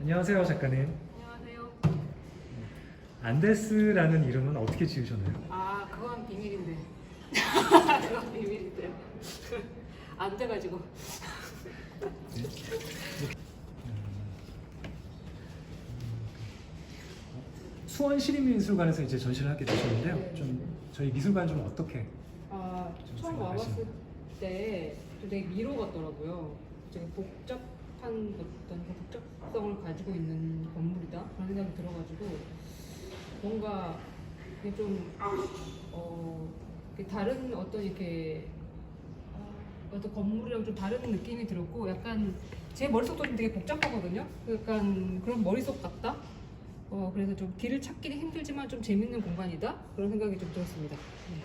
안녕하세요 작가님. 안녕하세요. 안데스라는 이름은 어떻게 지으셨나요? 아, 그건 비밀인데. 그건 비밀인데. 안 돼가지고. 수원 시립미술관에서 이제 전시를 하게 되셨는데요. 네. 좀 저희 미술관 좀 어떻게? 아, 좀 처음 와봤을 때 되게 미로 같더라고요. 되게 복잡한 어떤 그 복잡 가지고 있는 건물이다 그런 생각이 들어가지고 뭔가 이게 좀 어, 다른 어떤 이렇게 아, 어떤 건물이랑 좀 다른 느낌이 들었고 약간 제 머릿속도 좀 되게 복잡하거든요. 약간 그런 머릿속 같다. 어, 그래서 좀 길을 찾기는 힘들지만 좀 재밌는 공간이다 그런 생각이 좀 들었습니다. 네.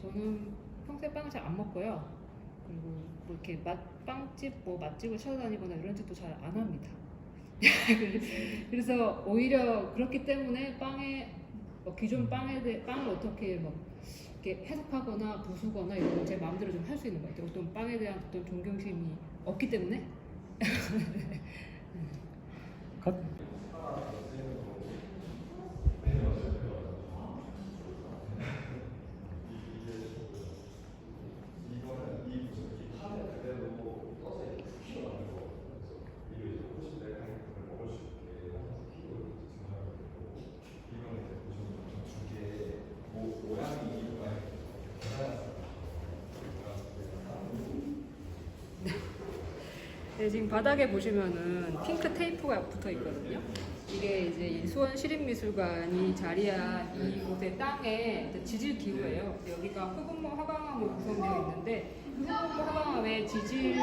저는 평소에 빵을 잘 안 먹고요. 그리고 뭐 이렇게 맛 빵집 뭐 맛집을 찾아다니거나 이런 짓도 잘 안 합니다. 그래서 오히려 그렇기 때문에 빵에 뭐 기존 빵에 대해 빵을 어떻게 뭐 이렇게 해석하거나 부수거나 이런 걸 제 마음대로 좀 할 수 있는 것 같아요. 어떤 빵에 대한 어떤 존경심이 없기 때문에 컷. 네, 지금 바닥에 보시면은 핑크 테이프가 붙어 있거든요. 이게 이제 이 수원 시립미술관이 자리한 이곳의 이제 지질 기후예요. 여기가 흑음모 화강암으로 구성되어 있는데 흑음모 화강암의 지질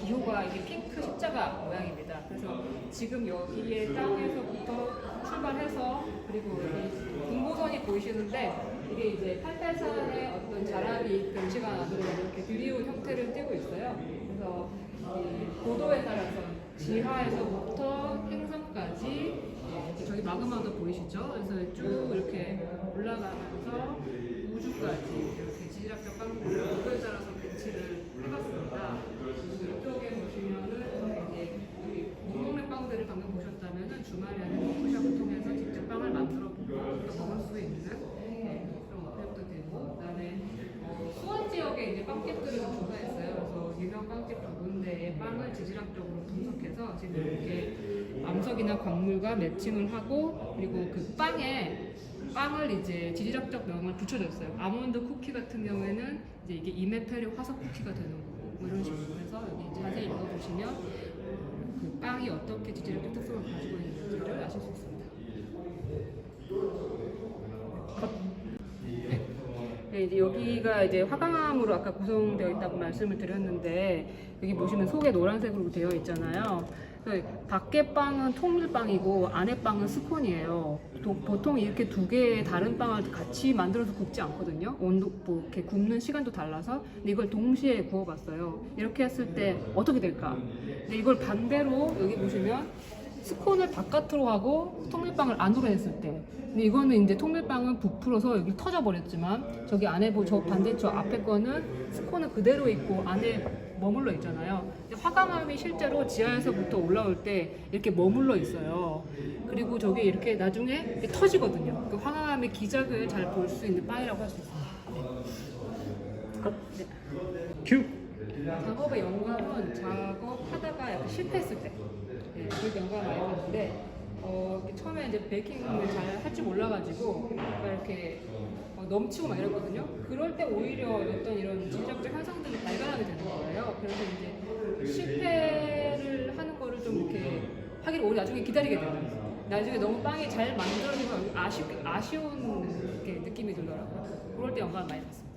기후가 이게 핑크 십자가 모양입니다. 그래서 지금 여기의 땅에서부터 출발해서 그리고 이 분보선이 보이시는데 이게 이제 88산의 어떤 자람이 시간 안으로 이렇게 드리운 형태를 띠고 있어요. 그래서 이 고도에 따라서 지하에서부터 행성까지 예, 저기 마그마도 보이시죠? 그래서 쭉 이렇게 올라가면서 우주까지 이렇게 지질학적 빵들을 고도에 따라서 배치를 해봤습니다. 이쪽에 보시면은 이제 우리 못 먹는 빵들을 방금 보셨다면은 주말에는 워크숍을 통해서 직접 빵을 만들어 보고 또 먹을 수 있는 예, 그런 어택도 되고 그다음에 어, 수원 지역에 이제 빵집들을 좀 조사했어요. 그래서 유명 빵집 두 군데 의 빵을 지질학적으로 분석해서 지금 이렇게 암석이나 광물과 매칭을 하고 그리고 그 빵에 빵을 이제 지질학적 명을 붙여줬어요. 아몬드 쿠키 같은 경우에는 이제 이게 이메페리 화석 쿠키가 되는 거고 뭐 이런 식으로 해서 여기 자세히 읽어보시면 그 빵이 어떻게 지질학적 특성을 가지고 있는지를 아실 수 있습니다. 네, 이제 여기가 이제 화강암으로 아까 구성되어 있다고 말씀을 드렸는데 여기 보시면 속에 노란색으로 되어 있잖아요. 그래서 밖에 빵은 통밀빵이고 안에 빵은 스콘이에요. 도- 보통 이렇게 두 개의 다른 빵을 같이 만들어서 굽지 않거든요. 온도 뭐 이렇게 굽는 시간도 달라서 근데 이걸 동시에 구워봤어요. 이렇게 했을 때 어떻게 될까? 근데 이걸 반대로 여기 보시면 스콘을 바깥으로 하고 통밀빵을 안으로 했을 때. 근데 이거는 이제 통밀빵은 부풀어서 여기 터져버렸지만 저기 안에 보저 반대 저 앞에 거는 스콘은 그대로 있고 안에 머물러 있잖아요. 근데 화강암이 실제로 지하에서부터 올라올 때 이렇게 머물러 있어요. 그리고 저게 이렇게 나중에 이렇게 터지거든요. 그 화강암의 기작을 잘 볼 수 있는 빵이라고 할 수 있습니다 네. 큐. 작업의 영감은 작업하다가 약간 실패했을 때 네, 그 영감을 많이 받는데 어, 처음에 이제 베이킹을 잘 할 줄 몰라가지고 막 이렇게 어, 넘치고 막 이랬거든요. 그럴 때 오히려 어떤 이런 지적적 현상들을 발견하게 되는 거예요. 그래서 이제 실패를 하는 거를 좀 이렇게 하기를 오래 나중에 기다리게 돼요. 나중에 너무 빵이 잘 만들어지고 아쉬, 아쉬운 이렇게 느낌이 들더라고요. 그럴 때 영감을 많이 받습니다.